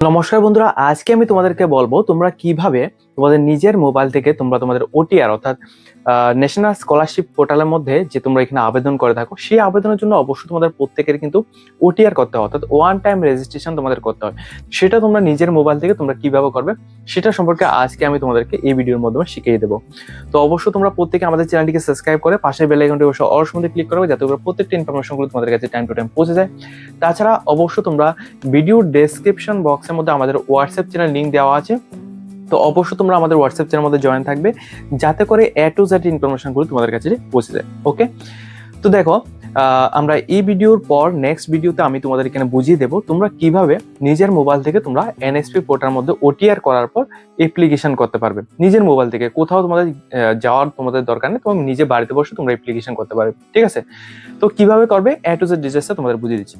নমস্কার বন্ধুরা, আজকে আমি তোমাদেরকে বলব তোমরা কীভাবে তোমাদের নিজের মোবাইল থেকে তোমরা তোমাদের ওটিআর অর্থাৎ ন্যাশনাল স্কলারশিপ পোর্টালের মধ্যে যে তোমরা এখানে আবেদন করে থাকো, সেই আবেদনের জন্য অবশ্যই তোমাদের প্রত্যেকের কিন্তু ওটিআর করতে হয় অর্থাৎ ওয়ান টাইম রেজিস্ট্রেশন তোমাদের করতে হয় সেটা তোমরা নিজের মোবাইল থেকে তোমরা কীভাবে করবে, সেটা সম্পর্কে আজকে আমি তোমাদেরকে এই ভিডিওর মাধ্যমে শিখিয়ে দেবো। তো অবশ্যই তোমরা প্রত্যেকে আমাদের চ্যানেলটিকে সাবস্ক্রাইব করে পাশে বেল আইকনটি অবশ্যই অবশ্যই মধ্যে ক্লিক করবে, যাতে করে প্রত্যেকটা ইনফরমেশনগুলো তোমাদের কাছে টাইম টু টাইম পৌঁছে যায়। তাছাড়া অবশ্যই তোমরা ভিডিওর ডেসক্রিপশন বক্সের মধ্যে আমাদের হোয়াটসঅ্যাপ চ্যানেল লিঙ্ক দেওয়া আছে। তো অবশ্যই তোমরা আমাদের হোয়াটসঅ্যাপ চ্যানেলের মধ্যে জয়েন থাকবে, যাতে করে এ টু জেড ইনফরমেশনগুলো তোমাদের কাছে পৌঁছে যায় ওকে তো দেখো আমরা এই ভিডিওর পর নেক্সট ভিডিওতে আমি তোমাদের এখানে বুঝিয়ে দেবো তোমরা কীভাবে নিজের মোবাইল থেকে তোমরা এনএসপি পোর্টার মধ্যে ওটিআর করার পর অ্যাপ্লিকেশন করতে পারবে। নিজের মোবাইল থেকে, কোথাও তোমাদের যাওয়ার তোমাদের দরকার নেই তোমার নিজে বাড়িতে বসে তোমরা অ্যাপ্লিকেশন করতে পারবে, ঠিক আছে? তো কীভাবে করবে? এ টু জেড ডিটেলসটা তোমাদের বুঝিয়ে দিচ্ছি।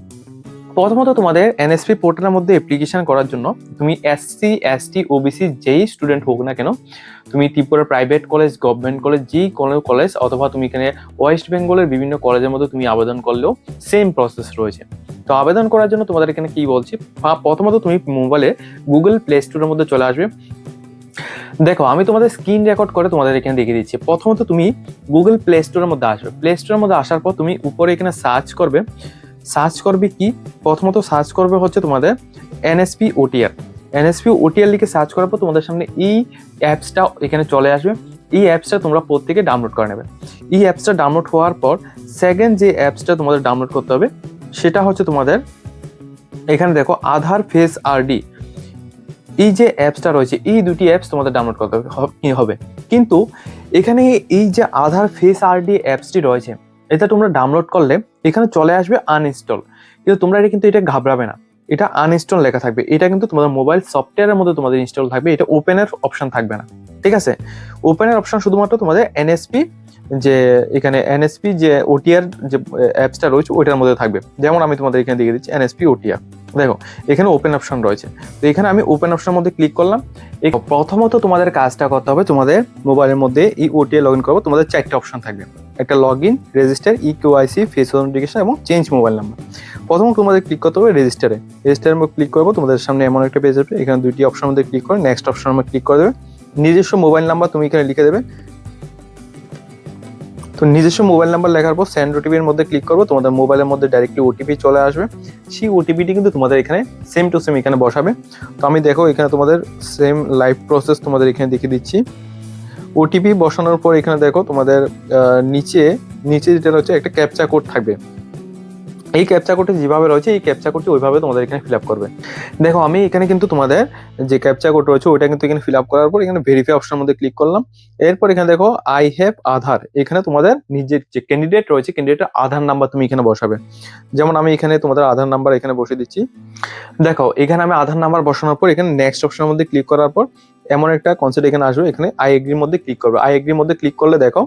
প্রথমত তোমাদের এনএসপি পোর্টালের মধ্যে অ্যাপ্লিকেশন করার জন্য তুমি এসসি এসটি ওবিসি যেই স্টুডেন্ট হোক না কেন, তুমি Tripura private college government college যেই কোনো কলেজ অথবা তুমি এখানে ওয়েস্ট বেঙ্গলের বিভিন্ন কলেজের মধ্যে তুমি আবেদন করলেও সেম প্রসেস রয়েছে। তো আবেদন করার জন্য তোমাদের এখানে কি বলছি? প্রথমত তুমি মোবাইলে গুগল প্লে স্টোরের মধ্যে চলে আসবে। দেখো, আমি তোমাদের স্ক্রিন রেকর্ড করে তোমাদের এখানে দেখিয়ে দিচ্ছি। প্রথমত তুমি গুগল প্লে স্টোরের মধ্যে আসবে। প্লে স্টোরের মধ্যে আসার পর তুমি উপরে এখানে সার্চ করবে। সার্চ করবে কি? প্রথমত সার্চ করবে হচ্ছে তোমাদের এনএসপি ওটিআর। এনএসপি ওটিআর লিখে সার্চ করার পর তোমাদের সামনে এই অ্যাপসটা এখানে চলে আসবে। এই অ্যাপসটা তোমরা প্রত্যেকে ডাউনলোড করে নেবে। এই অ্যাপসটা ডাউনলোড হওয়ার পর সেকেন্ড যে অ্যাপসটা তোমাদের ডাউনলোড করতে হবে, সেটা হচ্ছে তোমাদের এখানে দেখো আধার ফেস আরডি। এই যে অ্যাপসটা রয়েছে, এই দুটি অ্যাপস তোমাদের ডাউনলোড করতে হবে। কিন্তু এখানে এই যে আধার ফেস আরডি অ্যাপসটি রয়েছে এটা তোমরা ডাউনলোড করলে এখানে চলে আসবে আনইনস্টল কিন্তু তোমরা এটা কিন্তু এটা ঘাবড়াবে না। এটা আনইনস্টল লেখা থাকবে। এটা কিন্তু তোমাদের মোবাইল সফটওয়্যারের মধ্যে তোমাদের ইনস্টল থাকবে। এটা ওপেনের অপশন থাকবে না। ঠিক আছে? ওপেনের অপশন শুধুমাত্র তোমাদের এনএসপি যে এখানে এনএসপি যে ওটিআর যে অ্যাপসটা রয়েছে, ওইটার মধ্যে থাকবে। যেমন আমি তোমাদের এখানে দিয়ে দিচ্ছি এনএসপি ওটিআর দেখো, এখানে ওপেন অপশন রয়েছে। তো এখানে আমি ওপেন অপশনের মধ্যে ক্লিক করলাম। প্রথমত তোমাদের কাজটা করতে হবে তোমাদের মোবাইলের মধ্যে এই ওটিআর লগ ইন করব। তোমাদের চারটে অপশন থাকবে। একটা log in register e KYC face authentication এবং চেঞ্জ মোবাইল নাম্বার প্রথম তোমাদের ক্লিক করতে হবে রেজিস্টারে রেজিস্টারের মধ্যে ক্লিক করব, তোমাদের সামনে এমন একটা পেজ আসবে, এখানে দুইটি অপশনের মধ্যে ক্লিক করে নেক্সট অপশন মধ্যে ক্লিক করে দেবে। নিজস্ব মোবাইল নাম্বার তুমি এখানে লিখে দেবে। তো নিজস্ব মোবাইল নাম্বার লেখার পর সেন্ড ওটিপির মধ্যে ক্লিক করব, তোমাদের মোবাইলের মধ্যে ডাইরেক্টলি ওটিপি চলে আসবে। সেই ওটিপিটি কিন্তু তোমাদের এখানে সেম টু সেম এখানে বসাবে। তো আমি দেখো এখানে তোমাদের সেম লাইভ প্রসেস তোমাদের এখানে দেখিয়ে দিচ্ছি। ওটিপি বসানোর পর এখানে দেখো তোমাদের নিচে নিচে যেটা রয়েছে একটা ক্যাপচা কোড থাকবে। এই ক্যাপচা কোডটি যেভাবে রয়েছে, এই ক্যাপচা কোডটি ওইভাবে তোমাদের এখানে ফিল আপ করবে। দেখো, আমি এখানে কিন্তু তোমাদের যে ক্যাপচা কোড রয়েছে, ওইটা কিন্তু এখানে ফিল আপ করার পর এখানে ভেরিফাই অপশনের মধ্যে ক্লিক করলাম। এরপর এখানে দেখো আই হ্যাভ আধার এখানে তোমাদের নিজের যে ক্যান্ডিডেট রয়েছে ক্যান্ডিডেটের আধার নাম্বার তুমি এখানে বসাবে। যেমন আমি এখানে তোমাদের আধার নাম্বার এখানে বসে দিচ্ছি। দেখো, এখানে আমি আধার নাম্বার বসানোর পর এখানে নেক্সট অপশনের মধ্যে ক্লিক করার পর এমন একটা কনসেপ্ট এখানে আসবে, এখানে আই এগ্রির মধ্যে ক্লিক করবে। আই এগ্রির মধ্যে ক্লিক করলে দেখো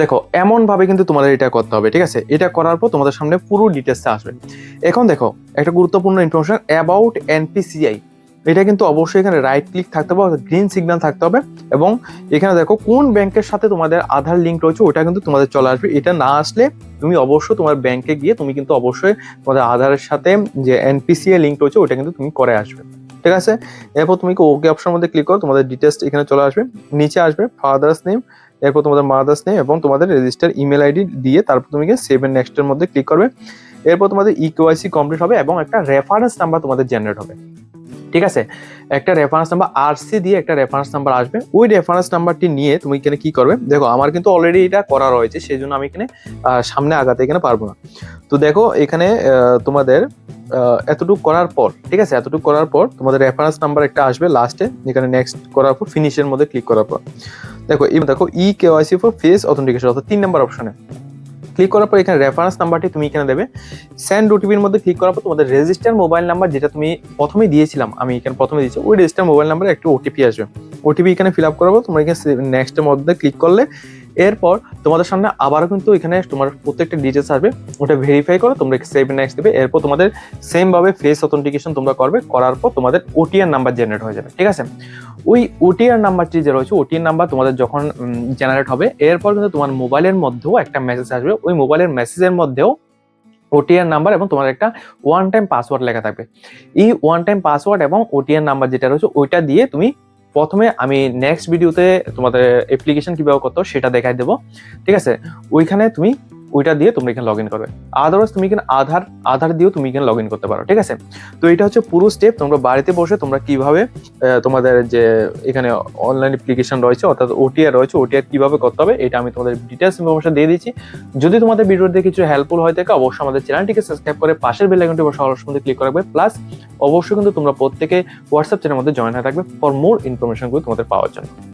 দেখো এমন ভাবে কিন্তু তোমাদের এটা করতে হবে, ঠিক আছে? এটা করার পর তোমাদের সামনে পুরো ডিটেলসটা আসবে। এখন দেখো, একটা গুরুত্বপূর্ণ ইনফরমেশন অ্যাবাউট এনপিসিআই এটা কিন্তু অবশ্যই এখানে রাইট ক্লিক থাকতে হবে, অর্থাৎ গ্রিন সিগন্যাল থাকতে হবে। এবং এখানে দেখো কোন ব্যাংকের সাথে তোমাদের আধার লিঙ্ক রয়েছে, ওটা কিন্তু তোমাদের চলে আসবে। এটা না আসলে তুমি অবশ্যই তোমার ব্যাংকে গিয়ে তুমি কিন্তু অবশ্যই তোমাদের আধারের সাথে যে এনপিসিআই লিঙ্ক রয়েছে, ওটা কিন্তু তুমি করে আসবে। ঠিক আছে? এরপর তুমি ওকে অপশনের মধ্যে ক্লিক করো, তোমাদের ডিটেলস এখানে চলে আসবে। নিচে আসবে ফাদার্স নেম এরপর তোমাদের মাদার্স নেম এবং তোমাদের রেজিস্টার ইমেল আইডি দিয়ে তারপর তুমি সেভেন নেক্সটের মধ্যে ক্লিক করবে। এরপর তোমাদের E ইকেওয়াইসি কমপ্লিট হবে এবং একটা রেফারেন্স নাম্বার তোমাদের জেনারেট হবে। ঠিক আছে? একটা রেফারেন্স নাম্বার আরসি দিয়ে একটা রেফারেন্স নাম্বার আসবে। ওই রেফারেন্স নাম্বারটি নিয়ে তুমি এখানে কি করবে? দেখো, আমার কিন্তু অলরেডি এটা করা রয়েছে সেই জন্য আমি এখানে সামনে আগাতে এখানে পারব না। তো দেখো, এখানে তোমাদের এতটুকু করার পর, ঠিক আছে? এতটুকু করার পর তোমাদের রেফারেন্স নাম্বার একটা আসবে লাস্টে এখানে নেক্সট করার পর ফিনিশের মধ্যে ক্লিক করার পর। দেখো দেখো e KYC for face authentication অর্থাৎ তিন নম্বর অপশনে ক্লিক করার পর এখানে রেফারেন্স নাম্বারটি তুমি এখানে দেবে। স্যান্ড ওটিপির মধ্যে ক্লিক করার পর তোমাদের রেজিস্টার মোবাইল নাম্বার যেটা তুমি প্রথমে দিয়েছিলাম, আমি এখানে প্রথমে দিয়েছি, ওই রেজিস্টার মোবাইল নাম্বারে একটি ওটিপি আসবে। ওটিপি এখানে ফিল আপ করাবো তোমরা এখানে নেক্সটের মধ্যে ক্লিক করলে এরপর তোমাদের সামনে আবারও কিন্তু এখানে তোমার প্রত্যেকটা ডিটেলস আসবে ওটা ভেরিফাই করো, তোমরা সেভ নেক্সট দেবে, এরপর তোমাদের সেম ভাবে ফেস অথেন্টিকেশন তোমরা করবে, করার পর তোমাদের ওটিআর নাম্বার জেনারেট হয়ে যাবে, ঠিক আছে? ওই ওটিআর নাম্বারটি যে রয়েছে ওটিআর নাম্বার তোমাদের যখন জেনারেট হবে, এরপর কিন্তু তোমার মোবাইলের মধ্যেও একটা মেসেজ আসবে, ওই মোবাইলের মেসেজের মধ্যেও ওটিআর নাম্বার এবং তোমার একটা ওয়ান টাইম পাসওয়ার্ড লেখা থাকবে। এই ওয়ান টাইম পাসওয়ার্ড এবং ওটিআর নাম্বার যেটা রয়েছে, ওইটা দিয়ে তুমি প্রথমে আমি নেক্সট ভিডিওতে তোমাদের অ্যাপ্লিকেশন কীভাবে করতো সেটা দেখাই দেবো। ঠিক আছে? ওইখানে তুমি ওইটা দিয়ে তুমি এখানে লগ ইন করবে। আদারওয়াইজ তুমি এখানে আধার আধার দিয়েও তুমি এখানে লগ ইন করতে পারো, ঠিক আছে? তো এটা হচ্ছে পুরো স্টেপ তোমরা বাড়িতে বসে তোমরা কীভাবে তোমাদের যে এখানে অনলাইন অ্যাপ্লিকেশন রয়েছে, অর্থাৎ ওটিআর রয়েছে ওটিআর কীভাবে করতে হবে, এটা আমি তোমাদের ডিটেলস ইনফরমেশন দিয়ে দিচ্ছি। যদি তোমাদের ভিডিওতে কিছু হেল্পফুল হয়ে থাকে, অবশ্যই আমাদের চ্যানেলটিকে সাবস্ক্রাইব করে পাশের বেল আইকনটি অবশ্যই অলস মধ্যে ক্লিক রাখবে প্লাস অবশ্যই কিন্তু তোমরা প্রত্যেকে হোয়াটসঅ্যাপ চ্যানেলের মধ্যে জয়েন হয়ে থাকবে ফর মোর ইনফরমেশনগুলো তোমাদের পাওয়ার জন্য।